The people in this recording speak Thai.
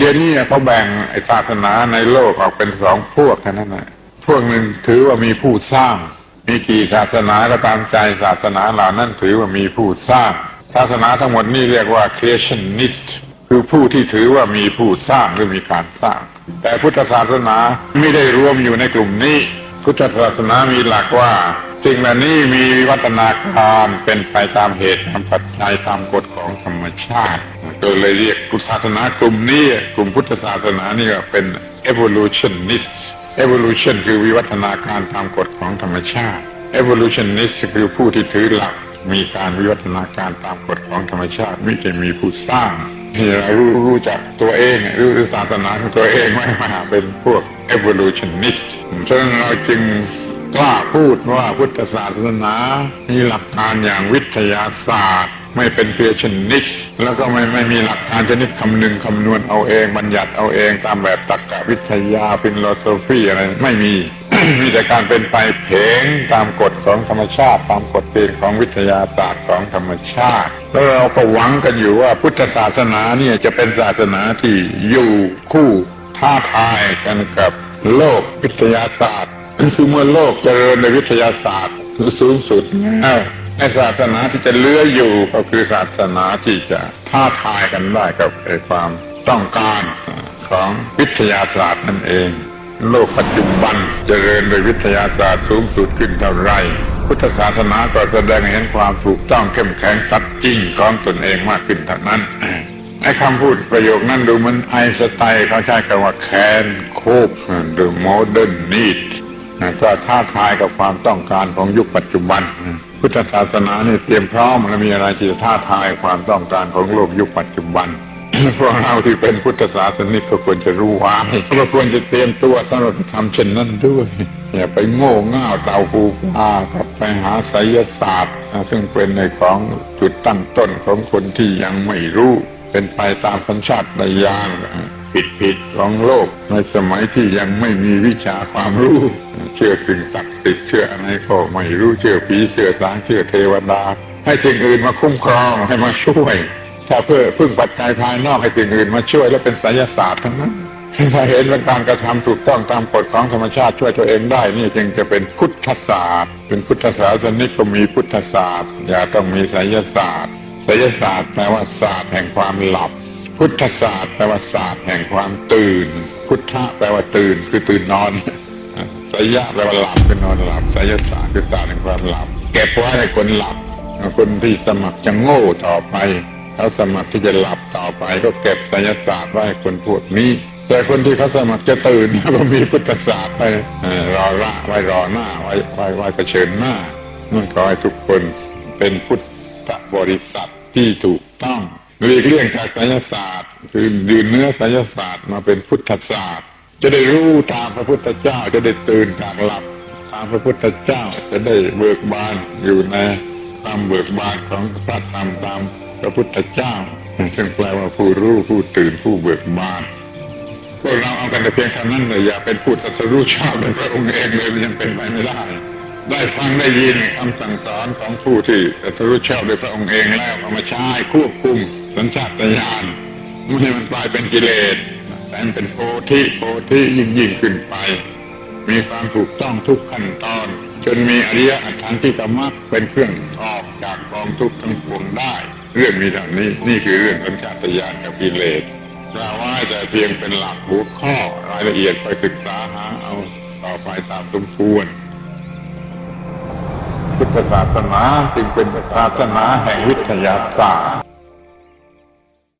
เดี๋ยวนี้เขาแบ่งไอ้ศาสนาในโลกออกเป็นสองพวกแค่นั้นนะพวกหนึ่งถือว่ามีผู้สร้าง มีกี่ศาสนาก็ตามใจศาสนาเหล่านั้นถือว่ามีผู้สร้าง ศาสนาทั้งหมดนี่เรียกว่า creationist คือผู้ที่ถือว่ามีผู้สร้างหรือมีการสร้าง แต่พุทธศาสนาไม่ได้รวมอยู่ในกลุ่มนี้ พุทธศาสนามีหลักว่า สิ่งเหล่านี้มีวิวัฒนาการเป็นไปตามเหตุตามปัจจัยตามกฎของธรรมชาติก็เลยเรียกพุทธศาสนากลุ่มนี้กลุ่มพุทธศาสนานี่ก็เป็น evolutionist evolution คือวิวัฒนาการตามกฎของธรรมชาติ evolutionist คือผู้ที่ถือหลักมีการวิวัฒนาการตามกฎของธรรมชาติไม่ใช่มีผู้สร้างที่เรารู้รู้จักตัวเองรู้ศาสนาของตัวเองไม่มาเป็นพวก evolutionist ฉะนั้นเราจึง กล้าพูดว่าพุทธศาสนา มีหลักการอย่างวิทยาศาสตร์ ไม่เป็นเพียชนิดแล้วก็ไม่ไม่มีหลักการชนิดคำนึงคำนวณเอาเอง บัญญัติเอาเองตามแบบตรรกวิทยาฟิโลโซฟีอะไรไม่มี มีแต่การเป็นไปเพงตามกฎของธรรมชาติ ตามกฎเกณฑ์ของวิทยาศาสตร์ของธรรมชาติ แล้วเราก็หวังกันอยู่ว่าพุทธศาสนาเนี่ยจะเป็นศาสนาที่อยู่คู่ท้าทายกันกับโลกวิทยาศาสตร์ คือเมื่อโลกเจริญในวิทยาศาสตร์คือสูงสุดแล้วไอ้ศาสนาที่จะเหลืออยู่ก็คือศาสนาที่จะท้าทายกันได้กับไอ้ความต้องการของวิทยาศาสตร์นั่นเอง โลกปัจจุบันเจริญโดยวิทยาศาสตร์สูงสุดขึ้นเท่าไรพุทธศาสนาก็แสดงให้เห็นความถูกต้องเข้มแข็งสัตย์จริงของตนเองมากขึ้นเท่านั้นไอ้คำพูดประโยคนั้นดูเหมันไอน์สไตล์เขาใช้คำว่า can cope the modern need นะ ก็ท้าทายกับความต้องการของยุคปัจจุบัน พุทธศาสนาเนี่ยเตรียมพร้อมและมีอะไรที่จะท้าทายความต้องการของโลกยุคปัจจุบันพวกเราที่เป็นพุทธศาสนิกก็ควรจะรู้ไว้ก็ควรจะเตรียมตัวสำหรับทำเช่นนั้นด้วยอย่าไปโง่เง่าเตาปูปลากับไปหาไสยศาสตร์นะซึ่งเป็นในของจุดตั้งต้นของคนที่ยังไม่รู้ เป็นไปตามสัญชาตญาณ ผิดๆของโลกในสมัยที่ยังไม่มีวิชาความรู้ เชื่อสิ่งศักดิ์สิทธิ์เชื่ออะไรก็ไม่รู้เชื่อผีเชื่อสางเชื่อเทวดา ให้สิ่งอื่นมาคุ้มครองให้มาช่วย ถ้าเพื่อพึ่งปัจจัยภายนอกให้สิ่งอื่นมาช่วยแล้วเป็นไสยศาสตร์ทั้งนั้นถ้าเห็นว่าการกระทำถูกต้องตามกฎของธรรมชาติช่วยตัวเองได้ นี่จึงจะเป็นพุทธศาสตร์ เป็นพุทธศาสนิกก็มีพุทธศาสตร์ อย่าต้องมีไสยศาสตร์ไสยศาสตร์แปลว่าศาสตร์แห่งความหลับ พุทธศาสตร์แปลว่าศาสตร์แห่งความตื่น พุทธะแปลว่าตื่นคือตื่นนอนสยะแปลว่าหลับคือนอนหลับสยศาสตร์คือศาสตร์แห่งความหลับ เก็บไว้ให้คนหลับคนที่สมัครจะโง่ต่อไปเขาสมัครที่จะหลับต่อไป ก็เก็บสยศาสตร์ไว้ให้คนพวกนี้ แต่คนที่เขาสมัครจะตื่นก็มีพุทธศาสตร์ไปเอ่อรอละไว้รอหน้าไว้ไว้ไว้เผชิญหน้านั่นขอให้ทุกคนเป็นพุทธบริษัทที่ถูกต้อง หลีกเลี่ยงจากไสยศาสตร์ คือยืนเนื้อไสยศาสตร์มาเป็นพุทธศาสตร์ จะได้รู้ตามพระพุทธเจ้าจะได้ตื่นจากหลับ ตามพระพุทธเจ้าจะได้เบิกบานอยู่ในความเบิกบานของพระธรรมตามพระพุทธเจ้าซึ่งแปลว่าผู้รู้ผู้ตื่นผู้เบิกบานพวกเราเอากันแต่เพียงค่นั้นเลยอย่าเป็นผู้ตรัสรู้ชอบเป็นพระองค์เองเลยมันยังเป็นไปไม่ได้ ได้ฟังได้ยินคำสั่งสอนของผู้ที่ตรัสรู้ชอบโดยพระองค์เองแล้วเอามาใช้ควบคุม สัญชาตญาณไม่ให้มันกลายเป็นกิเลสแต่มันเป็นโพธิโพธิยิ่งยิ่งขึ้นไป มีความถูกต้องทุกขั้นตอน จนมีอริยอัตถังที่กรรมรรคเป็นเครื่องออกจากกองทุกข์ทั้งปวงได้ เรื่องมีเท่านี้นี่คือเรื่องสัญชาตญาณกับกิเลสกล่าวไว้แต่เพียงเป็นหลักหัวข้อรายละเอียดไปศึกษาหาเอาต่อไปตามสมควรพุทธศาสนาจึงเป็นศาสนาแห่งวิทยาศาสตร์